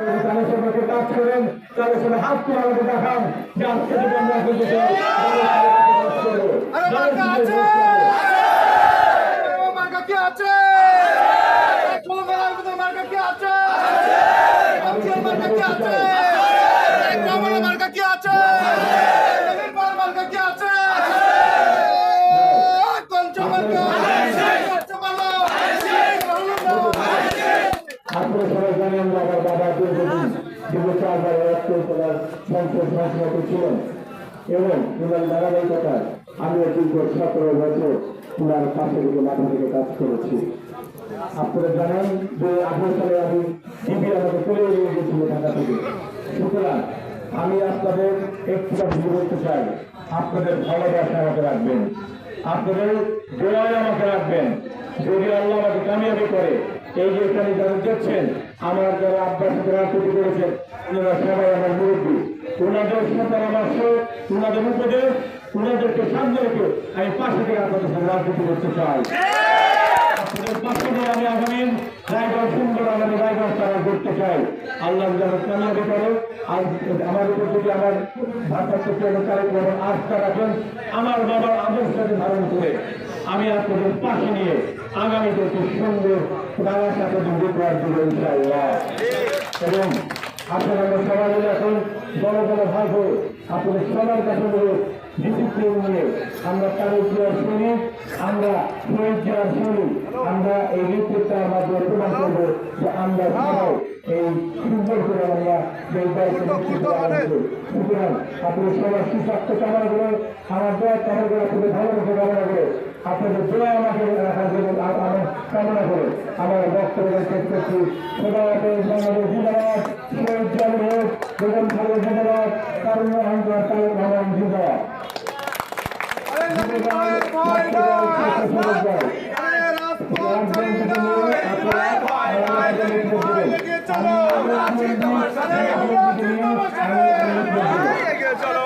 তাদের সঙ্গে কাজ করেন তাদের সঙ্গে হাত তুলে আমাকে দেখান যে আজকে কি আছে সবাই আমার বাবা এবং ওনার ধারাবাহিকতায় আমিও দীর্ঘ পাশে থেকে মাথা থেকে কাজ করেছি আপনারা জানেন যে আঠারো সালে আমি টিভি আমাকে থেকে সুতরাং আমি আপনাদের একটু বলতে চাই আপনাদের ভালোবাসা আমাকে রাখবেন আপনাদের দোয়ায় আমাকে রাখবেন। যদি আল্লাহ আমাকে কামিয়াবি করে, এই যে এখানে যারা দেখছেন আমার যারা আব্বাস রাজনীতি করেছেন ওনারা সবাই আমার মুরব্বী। ওনাদের পরামর্শ ওনাদের উপদেশ, ওনাদেরকে সামনে রেখে আমি পাশে থেকে আপনাদের সাথে রাজনীতি করতে চাই। করতে চাই। আল্লাহ যেন কামিয়াবি করে আর আমার উপর যদি আমার আস্থা রাখেন আমার বাবার আদর্শকে ধারণ করে, আমি আপনাদের পাশে নিয়ে আগামীতে খুব সুন্দর তার সাথে যুদ্ধ করার জন্য ইনশাআল্লাহ। এবং আপনারা সবাই এখন বড় বড় ভাগ আপনাদের সবার কাছে বলে ডিসিপ্লিন নিয়ে আমরা তার প্রিয় শুনি, আমরা শুনি আমরা এই মাধ্যমে প্রমাণ করব যে আমরা সবাই এই সুন্দর করে আমরা এই সুতরাং আপনাদের সবার সুস্বাস্থ্য কামনা করে আমার দয়া কামনা করে আপনাদের ভালোবাসা কামনা করে আপনাদের দোয়া আমাকে রাখার জন্য আ- আমি কামনা করে আমার বক্তব্য শেষ করছি সবাই আপনাদের বাংলাদেশ জিন্দাবাদ শহীদ জিয়ার হোক বেগম খালেদ জিন্দাবাদ কারণ অহংকার কারণ ভগবান জিন্দাবাদ আরে নবীনের ময়দান আরে রাজপথ চলো